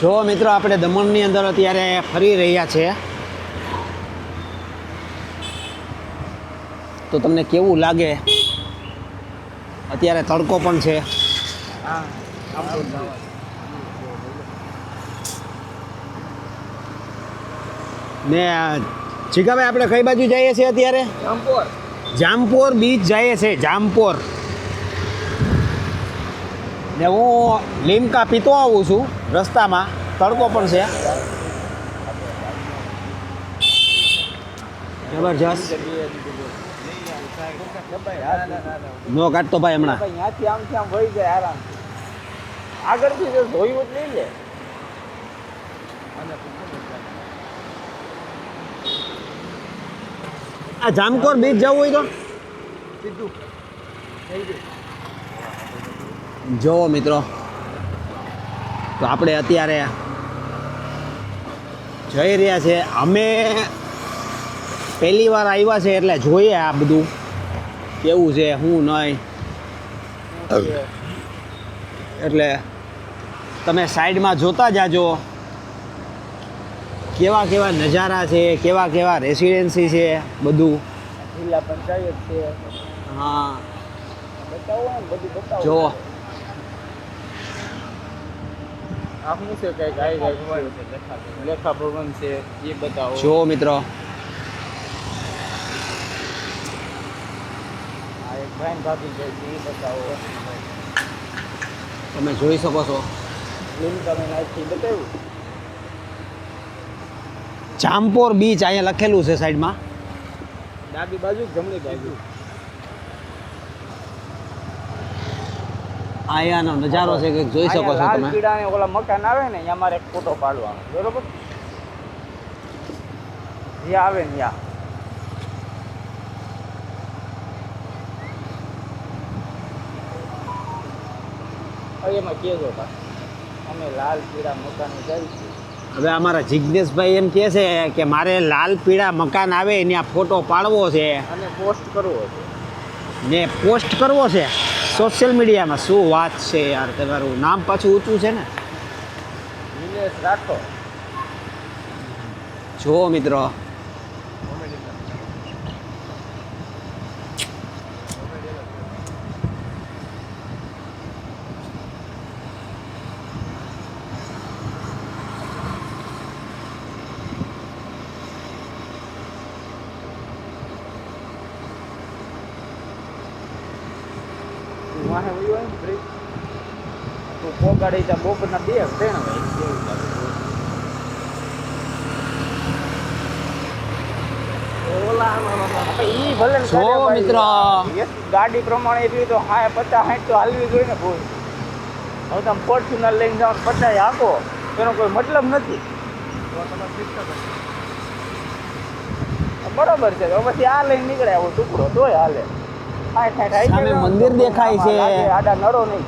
જો મિત્રો આપણે દમણની અંદર અત્યારે ફરી રહ્યા છે. તો તમને કેવું લાગે? અત્યારે તડકો પણ છે. ને જીગાભાઈ આપણે કઈ બાજુ જઈએ છીએ અત્યારે? જામપોર. બીચ જઈએ છે જામપોર. ને હું લીમકા પીતો આવું છું રસ્તામાં. તડકો પણ છે. જબરજસ્ત. નો કાઢતો ભાઈ હમણાં. ત્યાંથી આમ વહી જાય આરામ. આગળથી જો જ લઈ લે. આ જામકોર બીચ જવું હોય તો? સીધું. થઈ ગયું. જોવો મિત્રો. તો આપણે અત્યારે જઈ રહ્યા છે. અમે પહેલી વાર આવ્યા છે એટલે જોઈએ આ બધું. કેવું છે શું નહીં. એટલે તમે સાઈડમાં જોતા જાજો. કેવા કેવા નજારા છે કેવા કેવા રેસિડેન્સી છે બધું. જિલ્લા પંચાયત છે. હા. જો આ શું છે કઈ ગાય ગાય લેખા ભવન છે એ બતાવો જો મિત્રો આ એક ભાઈ ને ભાભી જાય છે એ બતાવો તમે જોઈ શકો છો લીમ તમે નાખી બતાવ્યું જામપોર બીચ અહીંયા લખેલું છે સાઈડમાં ડાબી બાજુ કે જમણી બાજુ અહીંયાનો નજારો છે કે જોઈ શકો છો તમે. પીળા ને ઓલા મકાન આવે ને ત્યાં મારે ફોટો પાડવાનો. બરોબર? જ્યાં આવે ને ત્યાં હવે એમાં કેજો અમે લાલ પીળા મકાન જઈશું હવે અમારા જિજ્ઞેશભાઈ એમ કહે છે કે મારે લાલ પીળા મકાન આવે ત્યાં ફોટો પાડવો છે. અને પોસ્ટ કરવો છે. ને પોસ્ટ કરવો છે? સોશિયલ મીડિયામાં શું વાત છે યાર? તમારું નામ પાછું ઊંચું છે ને? નિલેશ રાઠો જો મિત્રો વાહે વયું હોય ને બ્રિજ તું પોગાડી ત્યાં બપોરના બે ત્રણ વાગે એવું લાગે. ગાડી પ્રમાણે એટલી તો હા પચાસ સાઠ તો હાલવી જોઈએ ને ભૂલ હવે તમે ફોર્ચ્યુનર લઈને જાઓ પચાસ આપો એનો કોઈ મતલબ નથી. બરોબર છે પછી આ લઈને નીકળે આવો ટુકડો તોય હાલે. સામે મંદિર દેખાય છે. આડા નરો નહીં